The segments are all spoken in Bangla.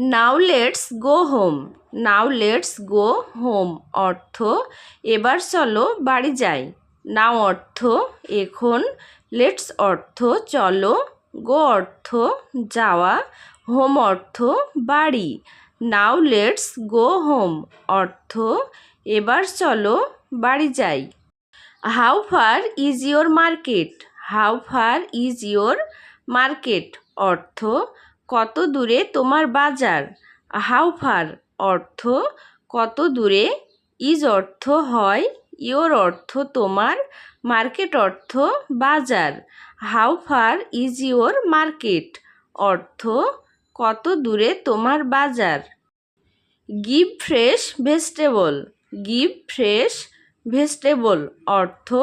Now let's go home now let's go home অর্থ, এবার চলো বাড়ি যাই। নাও অর্থ, এখন। লেটস অর্থ, চলো। গো অর্থ, যাওয়া। হোম অর্থ, বাড়ি। নাও লেটস গো হোম অর্থ, এবার চলো বাড়ি যাই। How far is your market how far is your market অর্থ কত দূরে তোমার বাজার? How far? অর্থ, কত দূরে? ইজ অর্থ হয়, ইয়োর অর্থ তোমার, মার্কেট অর্থ বাজার। How far is your market? অর্থ, কত দূরে তোমার বাজার? Give fresh vegetable. Give fresh vegetable. অর্থ,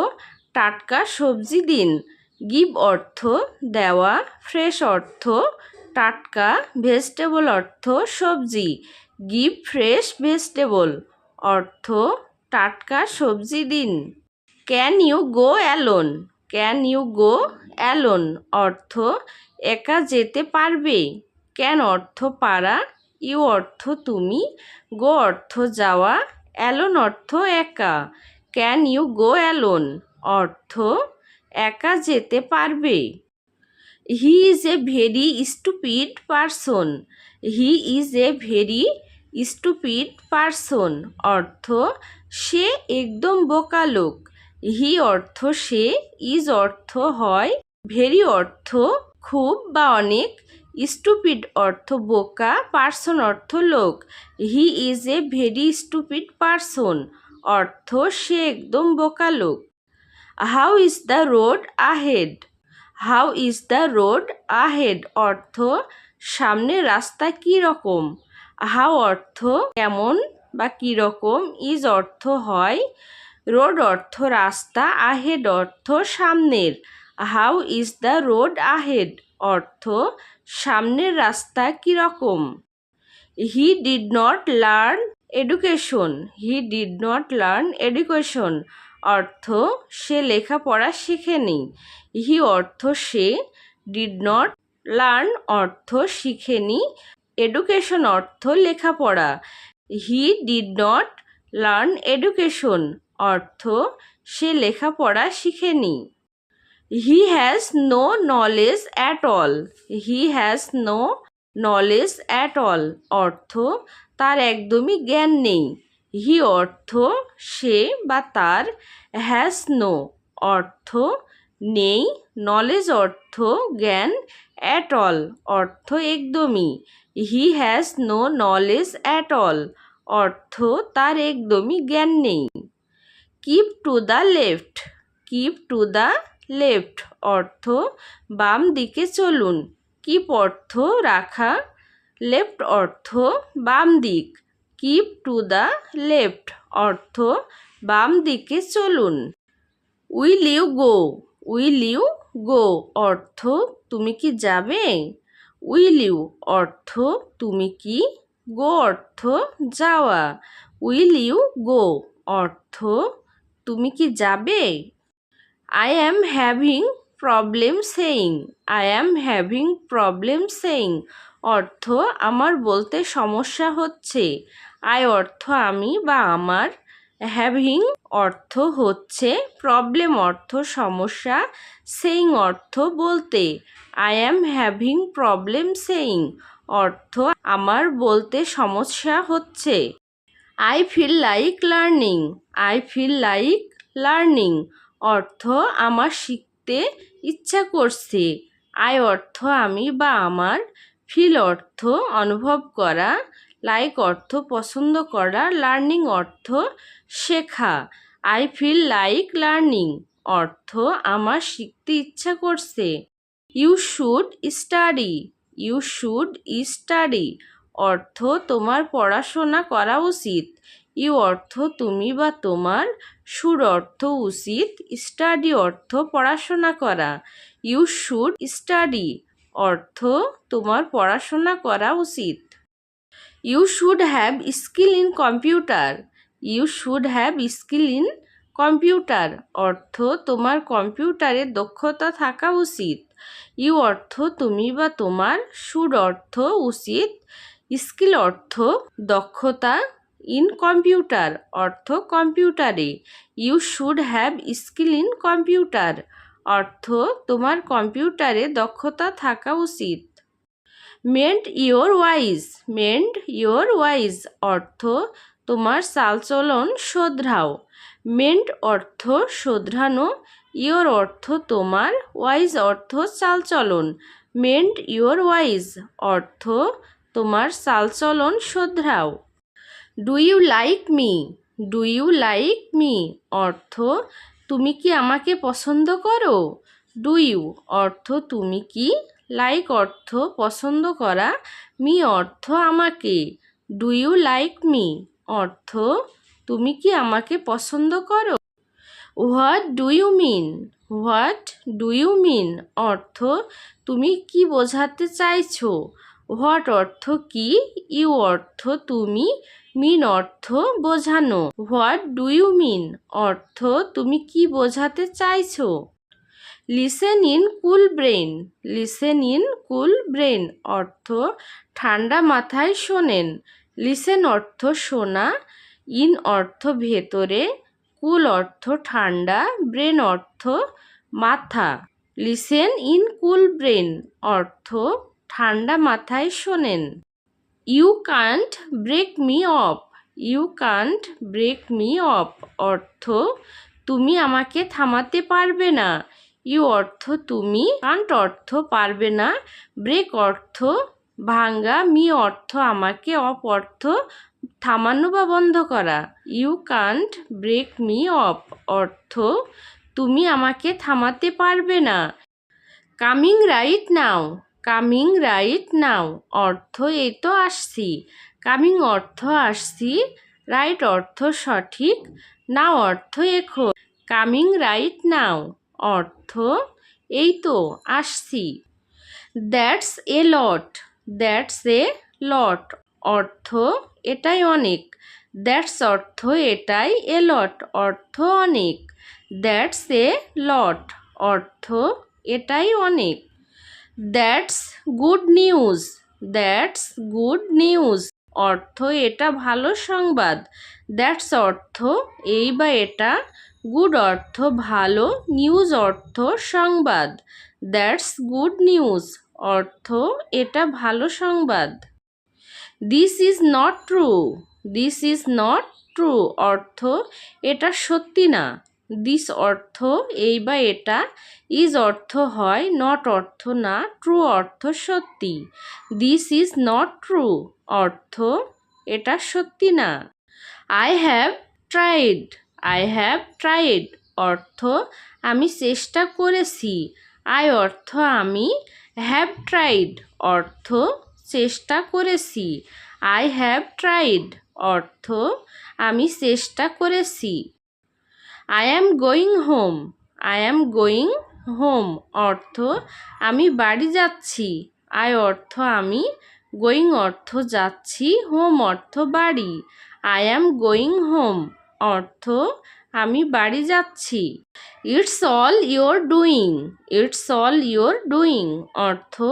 টাটকা সবজি দিন। গিভ অর্থ, দেওয়া ফ্রেশ অর্থ। টাটকা ভেজিটেবল অর্থ সবজি গিভ ফ্রেশ ভেজিটেবল অর্থ টাটকা সবজি দিন। Can you go alone can you go alone অর্থ একা যেতে পারবে। ক্যান অর্থ পারা, ইউ অর্থ তুমি। গো অর্থ যাওয়া অ্যালোন অর্থ একা। ক্যান ইউ গো অ্যালোন অর্থ একা যেতে পারবে। He is a very stupid person he is a very stupid person অর্থ, সে একদম বোকা লোক। হি অর্থ, সে ইজ অর্থ, হয় ভেরি অর্থ, খুব বা অনেক। স্টুপিড অর্থ, বোকা। পার্সন অর্থ, লোক। He is a very stupid person অর্থ, সে একদম বোকা লোক। How is the road ahead how is the road ahead অর্থ সামনের রাস্তা কী রকম? হাউ অর্থ কেমন বা কী রকম? ইজ অর্থ হয়? রোড অর্থ রাস্তা আহেড অর্থ সামনের। How is the road ahead অর্থ, সামনের রাস্তা কীরকম he did not learn education he did not learn education অর্থ সে লেখাপড়া শিখেনি। হি অর্থ সে ডিড নট লার্ন অর্থ শিখেনি। এডুকেশন অর্থ লেখাপড়া। He did not learn education অর্থ সে লেখাপড়া শিখেনি। He has no knowledge at all he has no knowledge at all অর্থ তার একদমই জ্ঞান নেই। হি অর্থ সে বা তার হ্যাজ নো অর্থ নেই নলেজ অর্থ জ্ঞান অ্যাট অল অর্থ একদমই। He has no knowledge at all অর্থ তার একদমই জ্ঞান নেই। Keep to the left keep to the left অর্থ বাম দিকে চলুন। কিপ অর্থ রাখা লেফট অর্থ বাম দিক। কিপ টু দ্য লেফট, অর্থ বাম দিকে চলুন। Will you go, will you go, অর্থ তুমি কি যাবে? উইল ইউ, অর্থ তুমি কি গো, অর্থ যাওয়া। উইল ইউ গো, অর্থ তুমি কি যাবে? I am having problem saying, I am having problem saying, অর্থ আমার বলতে সমস্যা হচ্ছে। আই অর্থ আমি বা আমার হ্যাভিং অর্থ হচ্ছে প্রবলেম অর্থ, সমস্যা সেইং অর্থ বলতে। I am having problem saying অর্থ আমার বলতে সমস্যা হচ্ছে। I feel like learning I feel like learning অর্থ আমার শিখতে ইচ্ছা করছে। আই অর্থ আমি বা আমার ফিল অর্থ অনুভব করা লাইক অর্থ, পছন্দ করা লার্নিং অর্থ শেখা। আই ফিল লাইক লার্নিং অর্থ আমার শিখতে ইচ্ছা করছে। You should study you should study অর্থ তোমার পড়াশোনা করা উচিত। ইউ অর্থ তুমি বা তোমার সুর অর্থ উচিত। স্টাডি অর্থ পড়াশোনা করা। ইউ শুড স্টাডি অর্থ তোমার পড়াশোনা করা উচিত। You should have skill in computer you should have skill in computer অর্থ, তোমার কম্পিউটারে দক্ষতা থাকা উচিত। ইউ অর্থ, তুমি বা তোমার শুড অর্থ উচিত। স্কিল অর্থ, দক্ষতা ইন কম্পিউটার অর্থ, কম্পিউটারে। You should have skill in computer অর্থ, তোমার কম্পিউটারে দক্ষতা থাকা উচিত। Mend your ways mend your ways অর্থ তোমার চালচলন শোধরাও। মেন্ট অর্থ শোধরানো। ইয়োর অর্থ তোমার ওয়াইজ অর্থ চালচলন। মেন্ট ইয়োর ওয়াইজ অর্থ তোমার চালচলন শোধরাও। Do you like me do you like me অর্থ তুমি কি আমাকে পছন্দ করো? ডু ইউ অর্থ তুমি কি লাইক অর্থ পছন্দ করা, মি অর্থ আমাকে। ডু ইউ লাইক মি অর্থ, তুমি কি আমাকে পছন্দ করো? What do you mean what do you mean অর্থ, তুমি কি বোঝাতে চাইছো? হোয়াট অর্থ কি? ইউ অর্থ তুমি মিন অর্থ বোঝানো। হোয়াট ডু ইউ মিন অর্থ, তুমি কি বোঝাতে চাইছো? Listen in cool brain listen in cool brain অর্থ ঠান্ডা মাথায় শোনেন। লিসেন অর্থ শোনা, ইন অর্থ ভেতরে, কুল অর্থ ঠান্ডা ব্রেন অর্থ মাথা। লিসেন ইন কুল ব্রেন অর্থ ঠান্ডা মাথায় শোনেন। You can't break me off. You can't break me off অর্থ তুমি আমাকে থামাতে পারবে না। ইউ অর্থ তুমি, কান্ট অর্থ পারবে না, ব্রেক অর্থ ভাঙ্গা মি অর্থ আমাকে, অপ অর্থ থামানো বা বন্ধ করা। You can't break me off অর্থ তুমি আমাকে থামাতে পারবে না। Coming right now, coming right now, অর্থ এই তো আসছি। কামিং অর্থ আসছি, রাইট অর্থ সঠিক, নাও অর্থ এখন কামিং রাইট নাও। অর্থ, এই তো, আসছি। That's a lot, that's a lot. অর্থ, এটাই অনেক। দ্যাটস অর্থ, এটাই এ লট। অর্থ, অনেক। That's a lot. অর্থ, এটাই অনেক। That's good news. That's good news. অর্থ, এটা ভালো সংবাদ। দ্যাটস অর্থ, এই বা এটা। গুড অর্থ ভালো, নিউজ অর্থ সংবাদ। That's good news. অর্থ, এটা ভালো সংবাদ। This is not true. This is not true. অর্থ, এটা সত্যি না। দিস অর্থ, এই বা এটা, ইজ অর্থ হয়, নট অর্থ না, ট্রু অর্থ সত্যি। This is not true. অর্থ, এটা সত্যি না। I have tried. I have tried অর্থ, আমি চেষ্টা করেছি। আই অর্থ, আমি হ্যাভ ট্রাইড অর্থ, চেষ্টা করেছি। আই হ্যাভ ট্রাইড অর্থ, আমি চেষ্টা করেছি। I am going home I am going home অর্থ, আমি বাড়ি যাচ্ছি। আই অর্থ, আমি গোয়িং অর্থ যাচ্ছি। হোম অর্থ বাড়ি। আই অ্যাম গোয়িং হোম অর্থ, আমি বাড়ি যাচ্ছি। It's all your doing, it's all your doing. অর্থ,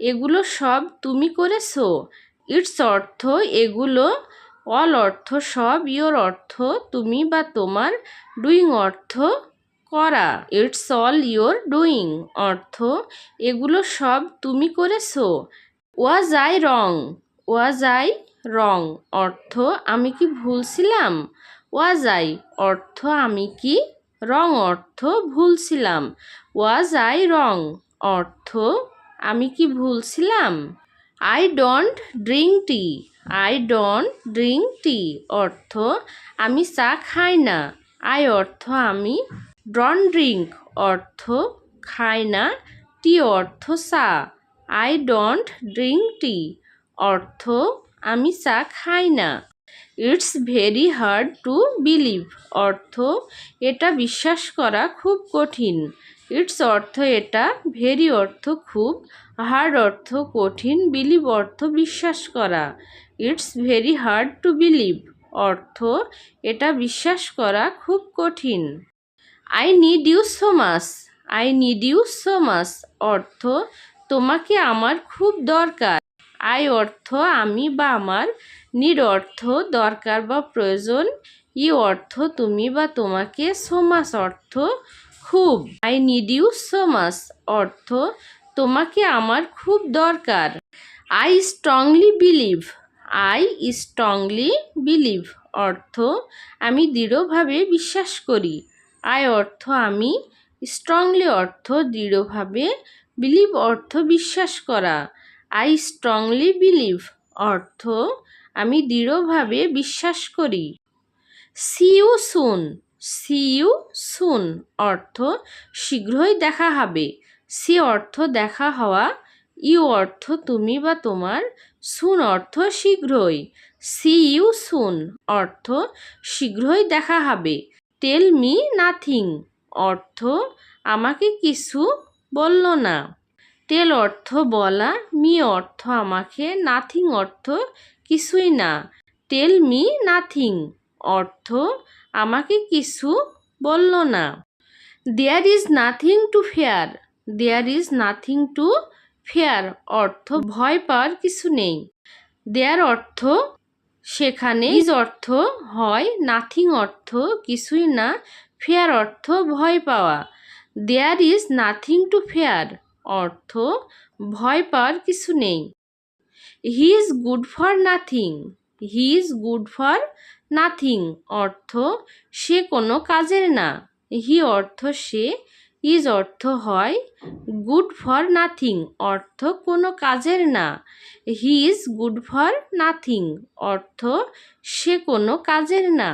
এগুলো সব তুমি করেছ। ইটস অর্থ, এগুলো, অল অর্থ, সব ইয়োর অর্থ তুমি বা তোমার ডুইং অর্থ করা। It's all your doing. অর্থ, এগুলো সব তুমি করেছ। Was I wrong? Was I wrong? অর্থ, আমি কি ভুল ছিলাম ওয়াজ আই অর্থ আমি কি? রং অর্থ ভুল ছিলাম ওয়াজ আই রং অর্থ আমি কি ভুলছিলাম? I don't drink tea I don't drink tea অর্থ আমি চা খাই না। আই অর্থ আমি ডন ড্রিঙ্ক অর্থ খাই না। টি অর্থ চা। আই ডোন্ট ড্রিঙ্ক টি অর্থ আমি চা খাই না। It's very hard to believe অর্থ, এটা বিশ্বাস করা খুব কঠিন। ইটস অর্থ, এটা ভেরি অর্থ খুব। হার্ড অর্থ, কঠিন। বিলিভ অর্থ, বিশ্বাস করা। It's very hard to believe অর্থ, এটা বিশ্বাস করা খুব কঠিন। I need you so much I need you so much অর্থ, তোমাকে আমার খুব দরকার। আই অর্থ আমি বা আমার নিড অর্থ দরকার বা প্রয়োজন, ই অর্থ তুমি বা তোমাকে সোমাস অর্থ, খুব। আই নিড ইউ সোমাস অর্থ তোমাকে আমার খুব দরকার। I strongly believe, I strongly believe অর্থ আমি দৃঢ়ভাবে বিশ্বাস করি। আই অর্থ আমি স্ট্রংলি অর্থ দৃঢ়ভাবে বিলিভ অর্থ বিশ্বাস করা। আই স্ট্রংলি বিলিভ অর্থ, আমি দৃঢ়ভাবে বিশ্বাস করি। See you soon see you soon অর্থ, শীঘ্রই দেখা হবে। সি অর্থ দেখা হওয়া ইউ অর্থ তুমি বা তোমার সুন অর্থ শীঘ্রই। সি ইউ সুন অর্থ, শীঘ্রই দেখা হবে। টেল মি নাথিং অর্থ, আমাকে কিছু বলল না। টেল অর্থ বলা, মি অর্থ আমাকে, নাথিং অর্থ কিছুই না। টেল মি নাথিং, অর্থ আমাকে কিছু বলল না। There is nothing to fear, there is nothing to fear, অর্থ ভয় পাওয়ার কিছু নেই। দেয়ার অর্থ সেখানে ইজ অর্থ হয়, নাথিং অর্থ কিছুই না, ফেয়ার অর্থ ভয় পাওয়া। There is nothing to fear অর্থ, ভয় পাওয়ার কিছু নেই। He is good for nothing he is good for nothing অর্থ, সে কোনো কাজের না। হি অর্থ, সে ইজ অর্থ হয় গুড ফর নাথিং অর্থ, কোনো কাজের না। He is good for nothing অর্থ, সে কোনো কাজের না।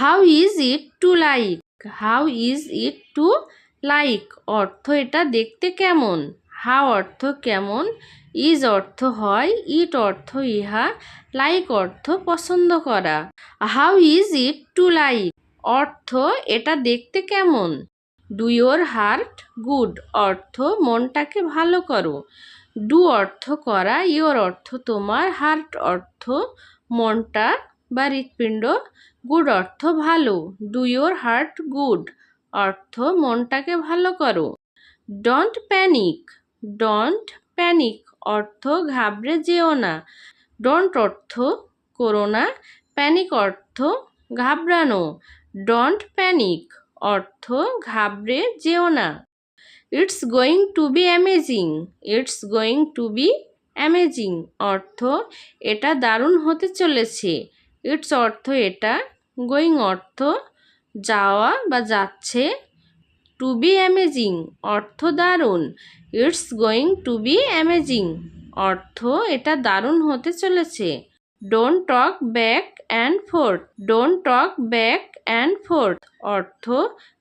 How is it to like how is it to like অর্থ এটা দেখতে কেমন? হাউ অর্থ কেমন? ইজ অর্থ হয়, ইট অর্থ ইহা, লাইক অর্থ পছন্দ করা। How is it to like? অর্থ এটা দেখতে কেমন? Do your heart good? অর্থ মনটাকে ভালো করো। ডু অর্থ করা, ইয়োর অর্থ তোমার হার্ট অর্থ মনটা বা হৃৎপিণ্ড গুড অর্থ ভালো। Do your heart good? অর্থ মনটাকে ভালো করো। ডন্ট প্যানিক ডন্ট প্যানিক অর্থ ঘাবড়ে যেও না। ডন্ট অর্থ করো না। প্যানিক অর্থ ঘাবড়ানো। ডন্ট প্যানিক অর্থ ঘাবড়ে যেও না। It's going to be amazing it's going to be amazing অর্থ এটা দারুণ হতে চলেছে। ইটস অর্থ এটা গোয়িং অর্থ যাওয়া বা যাচ্ছে টু বি অ্যামেজিং অর্থ দারুণ it's going to be amazing অর্থ এটা দারুণ হতে চলেছে। Don't talk back and forth don't talk back and forth অর্থ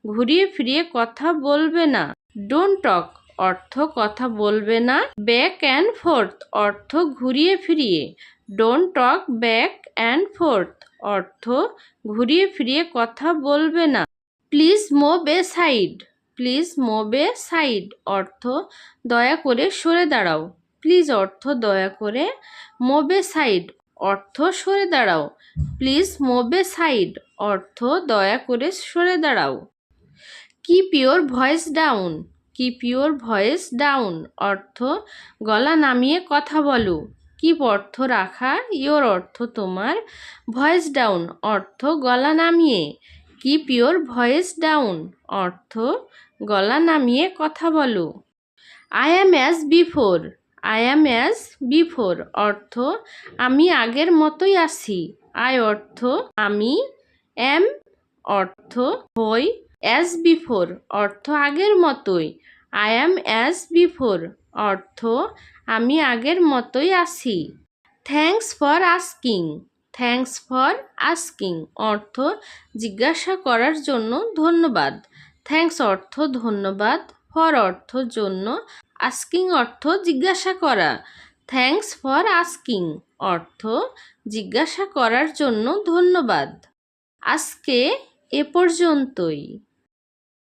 ঘুরিয়ে ফিরিয়ে কথা বলবে না। ডোন্ট টক অর্থ কথা বলবে না। ব্যাক অ্যান্ড ফোর্থ অর্থ ঘুরিয়ে ফিরিয়ে। Don't talk back and forth অর্থ ঘুরিয়ে ফিরিয়ে কথা বলবে না। Please move side, please move side, অর্থ দয়া করে সরে দাঁড়াও। প্লিজ অর্থ দয়া করে মোবে সাইড, অর্থ সরে দাঁড়াও। প্লিজ মোবে সাইড, অর্থ দয়া করে সরে দাঁড়াও। Keep your voice down, keep your voice down, অর্থ গলা নামিয়ে কথা বলো। কিপ অর্থ রাখা? ইয়োর অর্থ তোমার। ভয়েস ডাউন, অর্থ গলা নামিয়ে। কিপ ইয়োর ভয়েস ডাউন, অর্থ গলা নামিয়ে কথা বলো। I am as before, I am as before, অর্থ আমি আগের মতোই আছি। আই অর্থ আমি অ্যাম, অর্থ হই অ্যাজ বিফোর, অর্থ আগের মতোই। আই অ্যাম অ্যাজ বিফোর অর্থ, আমি আগের মতোই আছি। Thanks for asking thanks for asking অর্থ, জিজ্ঞাসা করার জন্য ধন্যবাদ। থ্যাংকস অর্থ, ধন্যবাদ ফর অর্থ জন্য আস্কিং অর্থ, জিজ্ঞাসা করা। থ্যাংকস ফর আস্কিং অর্থ, জিজ্ঞাসা করার জন্য ধন্যবাদ। আজকে এ পর্যন্তই।